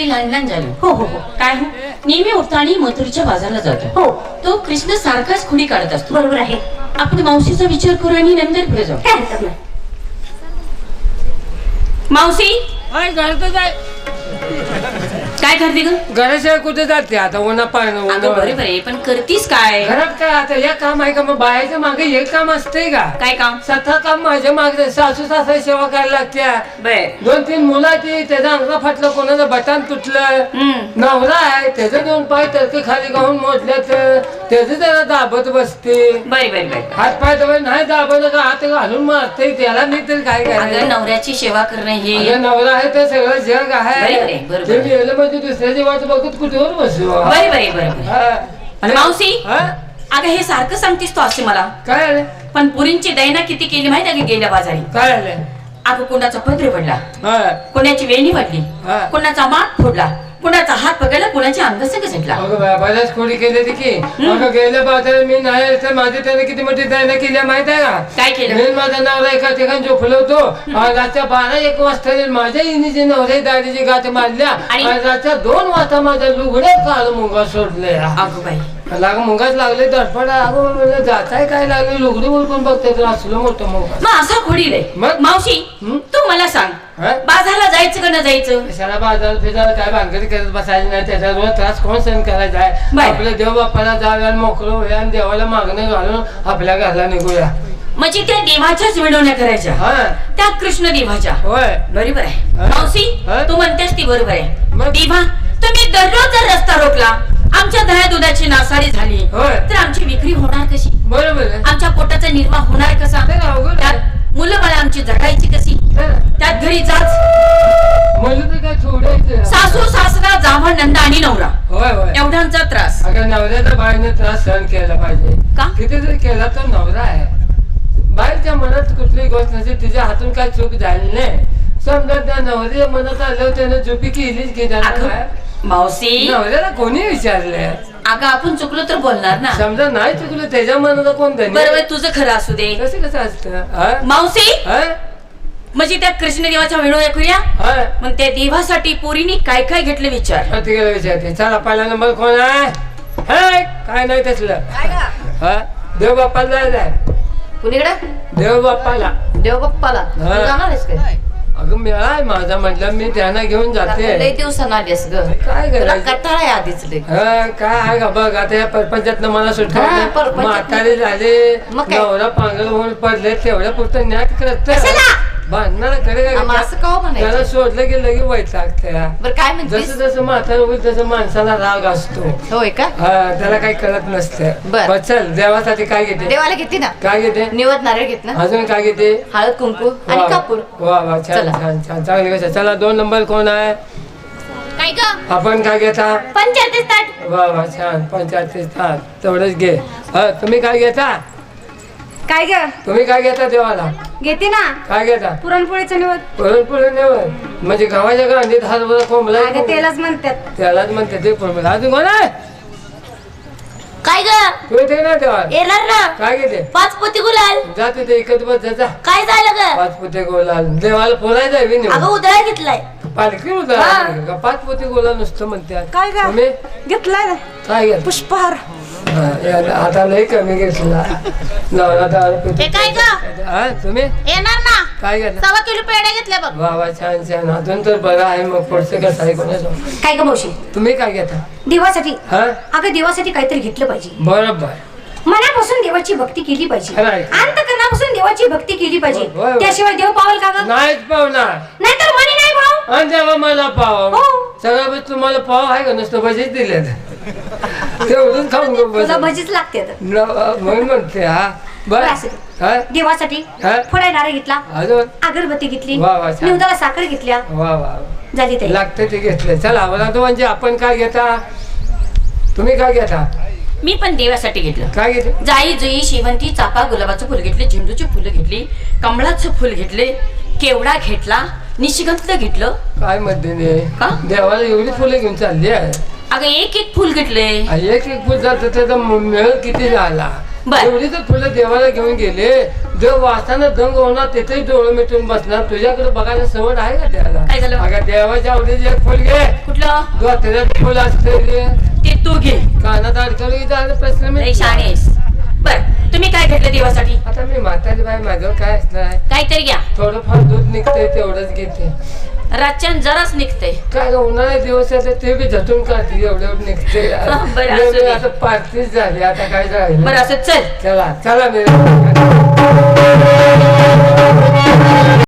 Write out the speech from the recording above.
सगळी लहान लहान झालो हो हो हो. काय हो? नेहमी उठताना मथुरच्या बाजारला जातो. हो. तो कृष्ण सारखाच खुडी काढत असतो. बरोबर आहे. आपण मावशीचा विचार करू आणि नंतर पुढे जाऊ. काय हरकत नाही. मावशी? काय करते ग? घराशिवाय कुठे जाते आता? उन्हा अगं आहे पण करतीस काय? घरात काय आता? हे काम आहे का? मग बाहेरच्या मागे हे काम असतंय का? काय काम? सतत काम माझ्या मागे सासू सासरा सेवा करायला लागत्या. बर. दोन तीन मुलं ती त्याचा अंगा फाटलं कोणाचं बटन तुटलं. हम्म. नवरा आहे त्याचं दोन पाय तळके खाली गाऊन मोडल्यात त्याचं त्याला दाबत बसते. बर बर बर. हात पाय दबाय नाही दाबत का हात घालून मारते. त्याला मी तरी काय अगं करायचं? नवऱ्याची सेवा करणं हे अगं नवरा आहे तर सगळं जग बरोबर आहे, बरोबर. ते गेलं म्हणजे दुसऱ्याची वाट बघत कुठेवर बसू? बर बर बर हा. आणि मावशी हा? अगं हे सारखं सांगतीस तू असे मला. काय आलं? पण पुरींची दैना किती केली माहिती आहे का गेल्या बाजारी? काय आलं? अगं कोणाचा पत्र पडला. हा. कोणाची वेणी पडली. हा. कोणाचा माठ फोडला. कोणाचा हात पकडला कोणाची अंगसंग झटला अगं बाया, बऱ्याच खोडी केली ती की. अगं गेल्या बाजार मी नाही तर माझी त्याने किती मोठी दयना केली माहीत आहे का? काय केलं? मी माझा नवरा एका ठिकाणी झोपलो होतो. रातच्या बारा एक वाजता माझ्या इनीचे नवरे दाढीची गाठ मारल्या आणि? रातच्या दोन वाजता माझ्या लुगडे काल मुंगा सोडले अगं बाई लाग मुंगाच लागले दडपडा अगं म्हणलं जाताय काय लागले लुगडी उलकून बघते तर असलं मोठं मुंगा मग असा खोडी रे मग? मावशी हं? तू मला सांग हा? बाजारला जायचं का न जायचं कशाला बाजार फिजार काय भानगडी करत बसायची नाही त्याचा रोज त्रास कोण सहन करायचा आहे बाय. देव बाप्पाला जाऊया आणि मोकळं होऊया आणि देवाला मागणं घालून आपल्या घरला निघूया म्हणजे त्या देवाच्याच विडवण्या करायच्या हा त्या कृष्ण देवाच्या होय बरोबर आहे हा? मावशी हा? तू म्हणतेस ती बरोबर आहे मग? देवा तुम्ही दररोज जर रस्ता रोखला आमच्या दह्या दुधाची नासाडी झाली. होय. तर आमची विक्री होणार कशी? बरोबर आहे. आमच्या पोटाचा निर्वाह होणार कसा? अवघड आहे. त्यात मुलं बाळा आमची जगायची कशी? हा. त्यात घरी जाच मला तर काय सोडायचं? सासू सासरा जावं नंदा आणि नवरा. होय होय. एवढ्यांचा त्रास. अगं नवऱ्याच्या बाईने त्रास सहन केला पाहिजे. का? किती जर केला तर नवरा आहे. बाईच्या मनात कुठलीही गोष्ट नसते तिच्या हातून काय चूक झाली नाही. समजा त्या नवऱ्या मनात आलं त्यानं चुकी केलीच की त्याला अगं, काय? मावशी. नवऱ्याला कोणी विचारले अगं आपण चुकलो तर बोलणार ना. समजा नाही चुकलं त्याच्या मनाला कोण बरोबर तुझं खरं असू दे. कसं कसं असतं? हा? मावशी? हा? म्हणजे त्या कृष्ण देवाच्या वेणू ऐकूया हा? मग त्या देवासाठी पोरीनी काय काय घेतलं विचार? हा, तिकडे विचारते. चला पहिला नंबर कोण आहे? हाय, काय नाही तसलं. हा? देव बाप्पाला जायचं आहे. कुणीकडे? देव बाप्पाला. देवबाप्पाला तू हा. जाणार आहेस काय? अगं मेळा आहे माझा म्हटलं मी त्यांना घेऊन लय जाते दिवसानं आलीस ग काय तुला करायचं कटाळा आहे आधीच लय हा, काय आहे का बघ आता या परपंचात मला हा. परपंचातनं. म्हातारे झाले मग काय? नवरा पांगल होऊन पडले तेवढ्या पुरतं न्याट करत कशाला? भांडणार का हो सोडलं की लगे वाईट लागते बरं काय म्हणतेस? जसं जसं म्हातारं होईल तसं माणसाला राग असतो. होय का? हा त्याला काही कळत नसते. बर. चल देवासाठी काय घेते? देवाला घेते ना? काय घेते? निवद नारळ घेत ना? अजून काय घेते? हळद कुंकू आणि वा, कापूर. वा वा छान चला. छान छान. चांगली गोष्ट आहे. चला दोन नंबर कोण आहे? काय ग? आपण काय घेता? पंचायतीस ताट. वा वा छान. पंचायतीस तास तेवढंच घे. हा तुम्ही काय घेता? काय ग? तुम्ही काय घेता देवाला? घेते ना. काय घेता? पुरणपोळीचं निवड. पुरणपोळी नेवर म्हणजे गव्हाच्या गांडीत हरभरा कोंबला अगं त्यालाच म्हणतात. त्यालाच म्हणते ते पुरणपोळी अजून कोण आहे? काय ग? तू येते ना देवाला. येणार ना? काय घेते? पाच पोती गुलाल. जाते ते एकत्र बस जा, जा. काय झालं ग? पाच पोते गोलाल. देवाला फोडायचं आहे अगं उदळा घेतलाय. पालखी होता पाच पोते गोलाल नुसतं म्हणते काय ग? तुम्ही? घेतलाय. ना काय घेत पुष्पहार. आता लय कमी घेतला. हे काय ग? हा तुम्ही? येणार ना? काय घेतला सव्वा किलो पेढे घेतले बघ. वा वा छान छान. अजून तर बरं आहे मग पुढचं कसं आहे कोणाचं? काय ग मावशी? तुम्ही काय घेता? देवासाठी? हा? अगं देवासाठी काहीतरी घेतलं पाहिजे. बरोबर. मनापासून देवाची भक्ती केली पाहिजे. खरं आहे. अंतकरणापासून देवाची भक्ती केली पाहिजे. होय, होय. त्याशिवाय देव पावल का ग? नाहीच पाहुणार नाहीतर मनी नाही भाऊ. आणि तेव्हा मला पाव. हो. सगळं बस तुम्हाला पाव आहे का? नुसतं भजीच दिले गं बस तुला भजीच लागते आता. म्हणून म्हणते हा. असू. हा? देवासाठी हा? नारळ घेतला. अजून? अगरबत्ती घेतली. वा, वा, छान. निवदाला साखर घेतल्या. वा वा झाली ते लागतं ते घेतलं. चला मला तो म्हणजे आपण काय घेता? तुम्ही काय घेता? मी पण देवासाठी घेतलं. काय घेते जाई जुई शेवंती चापा गुलाबाचं फुल घेतले झेंडूची फुलं घेतली कमळाचं फुल घेतले केवडा घेतला? निशिगंध घेतलं. काय मध्येने का? देवाला एवढी फुलं घेऊन चालली आहे. अगं एक एक फुल घेतले. एक एक फुल जात त्याचा मेळ किती झाला. एवढी तर फुलं देवाला घेऊन गेले. देव वाचताना दंग होणार तिथेही डोळं मिटून बसणार. तुझ्याकडे बघायला सवड आहे का त्याला? झालं? अगं देवाच्या आवडीचे एक फुल घे. कुठलं? फुल असते ते ते घे. कानात अडकवलं झालं प्रश्न मी आहेस बर. तुम्ही काय घेतलं देवासाठी? आता मी म्हातारी बाई माझं काय असणार काहीतरी घ्या. थोडंफार दूध निघतंय तेवढंच घेते. रातच्यान जराच निघतंय. काय गं, उन्हाळ्याचे दिवस आहेत ते बी झटून काढते एवढं एवढं निघते बरं, असू दे. आता पार्टीच झाली आता काय बरं झालं असं चल. चला चला मी